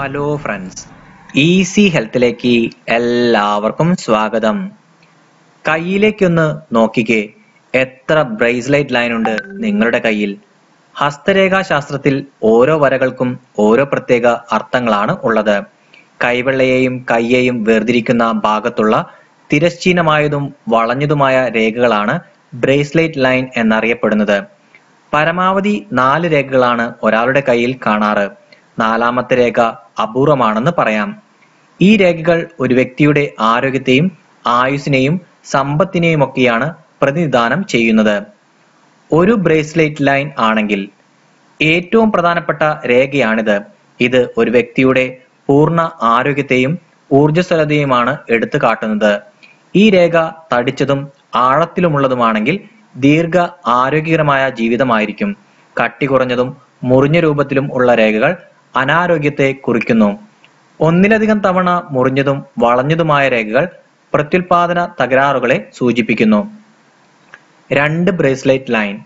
Hello friends easy ഹെൽത്തിലേക്ക് എല്ലാവർക്കും സ്വാഗതം. കയ്യിലേക്കൊന്ന് നോക്കിക്കേ. എത്ര ബ്രേസ്ലൈറ്റ് ലൈൻ ഉണ്ട് നിങ്ങളുടെ കയ്യിൽ? ഹസ്തരേഖാ ശാസ്ത്രത്തിൽ ഓരോ വരകൾക്കും ഓരോ പ്രത്യേക അർത്ഥങ്ങളാണ് ഉള്ളത്. കൈവെള്ളയെയും കയ്യെയും വേർതിരിക്കുന്ന ഭാഗത്തുള്ള തിരശ്ചീനമായതും വളഞ്ഞതുമായ രേഖകളാണ് ബ്രേസ്ലൈറ്റ് ലൈൻ എന്നറിയപ്പെടുന്നത്. പരമാവധി നാല് രേഖകളാണ് ഒരാളുടെ കയ്യിൽ കാണാറ്. നാലാമത്തെ രേഖ അപൂർവമാണെന്ന് പറയാം. ഈ രേഖകൾ ഒരു വ്യക്തിയുടെ ആരോഗ്യത്തെയും സമ്പത്തിനെയും ഒക്കെയാണ് പ്രതിനിധാനം ചെയ്യുന്നത്. ഒരു ബ്രേസ്ലെറ്റ് ലൈൻ ആണെങ്കിൽ ഏറ്റവും പ്രധാനപ്പെട്ട രേഖയാണിത്. ഇത് ഒരു വ്യക്തിയുടെ പൂർണ ആരോഗ്യത്തെയും ഊർജസ്വലതയുമാണ് എടുത്തു കാട്ടുന്നത് ഈ രേഖ തടിച്ചതും ആഴത്തിലുമുള്ളതുമാണെങ്കിൽ ദീർഘ ആരോഗ്യകരമായ ജീവിതമായിരിക്കും. കട്ടി കുറഞ്ഞതും മുറിഞ്ഞ രൂപത്തിലും ഉള്ള രേഖകൾ അനാരോഗ്യത്തെ കുറിക്കുന്നു. ഒന്നിലധികം തവണ മുറിഞ്ഞതും വളഞ്ഞതുമായ രേഖകൾ പ്രത്യുൽപാദന തകരാറുകളെ സൂചിപ്പിക്കുന്നു. രണ്ട് ബ്രേസ്ലെറ്റ് ലൈൻ.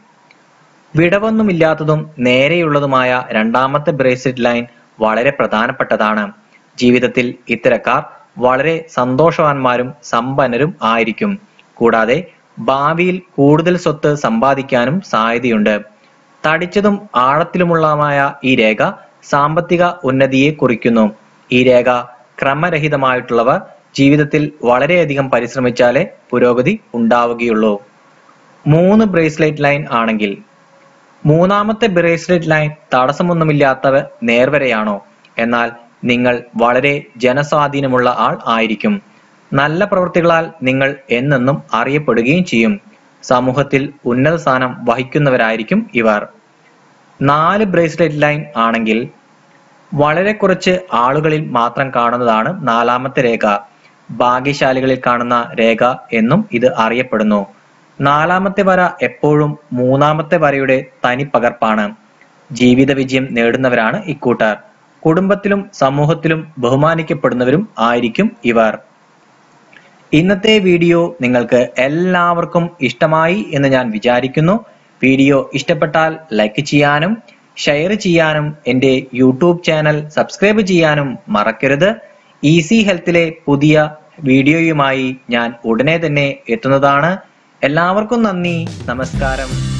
വിടവൊന്നുമില്ലാത്തതും നേരെയുള്ളതുമായ രണ്ടാമത്തെ ബ്രേസ്ലെറ്റ് ലൈൻ വളരെ പ്രധാനപ്പെട്ടതാണ്. ജീവിതത്തിൽ ഇത്തരക്കാർ വളരെ സന്തോഷവാന്മാരും സമ്പന്നരും ആയിരിക്കും. കൂടാതെ ഭാവിയിൽ കൂടുതൽ സ്വത്ത് സമ്പാദിക്കാനും സാധ്യതയുണ്ട്. തടിച്ചതും ആഴത്തിലുമുള്ളതുമായ ഈ രേഖ സാമ്പത്തിക ഉന്നതിയെ കുറിക്കുന്നു. ഈ രേഖ ക്രമരഹിതമായിട്ടുള്ളവർ ജീവിതത്തിൽ വളരെയധികം പരിശ്രമിച്ചാലേ പുരോഗതി ഉണ്ടാവുകയുള്ളൂ. മൂന്ന് ബ്രേസ്ലെറ്റ് ലൈൻ ആണെങ്കിൽ. മൂന്നാമത്തെ ബ്രേസ്ലെറ്റ് ലൈൻ തടസ്സമൊന്നുമില്ലാത്തവ നേർവരെയാണോ? എന്നാൽ നിങ്ങൾ വളരെ ജനസ്വാധീനമുള്ള ആൾ ആയിരിക്കും. നല്ല പ്രവൃത്തികളാൽ നിങ്ങൾ എന്നെന്നും അറിയപ്പെടുകയും ചെയ്യും. സമൂഹത്തിൽ ഉന്നത സ്ഥാനം വഹിക്കുന്നവരായിരിക്കും ഇവർ. നാല് ബ്രേസ്ലെറ്റ് ലൈൻ ആണെങ്കിൽ വളരെ കുറച്ച് ആളുകളിൽ മാത്രം കാണുന്നതാണ് നാലാമത്തെ രേഖ. ഭാഗ്യശാലികളിൽ കാണുന്ന രേഖ എന്നും ഇത് അറിയപ്പെടുന്നു. നാലാമത്തെ വര എപ്പോഴും മൂന്നാമത്തെ വരയുടെ തനി പകർപ്പാണ് ജീവിത വിജയം നേടുന്നവരാണ് ഇക്കൂട്ടർ. കുടുംബത്തിലും സമൂഹത്തിലും ബഹുമാനിക്കപ്പെടുന്നവരും ആയിരിക്കും ഇവർ. ഇന്നത്തെ വീഡിയോ നിങ്ങൾക്ക് എല്ലാവർക്കും ഇഷ്ടമായി എന്ന് ഞാൻ വിചാരിക്കുന്നു. വീഡിയോ ഇഷ്ടപ്പെട്ടാൽ ലൈക്ക് ചെയ്യാനും ഷെയർ ചെയ്യാനും എന്റെ യൂട്യൂബ് ചാനൽ സബ്സ്ക്രൈബ് ചെയ്യാനും മറക്കരുത്. ഈസി ഹെൽത്തിലെ പുതിയ വീഡിയോയുമായി ഞാൻ ഉടനെ തന്നെ എത്തുന്നതാണ്. എല്ലാവർക്കും നന്ദി നമസ്കാരം.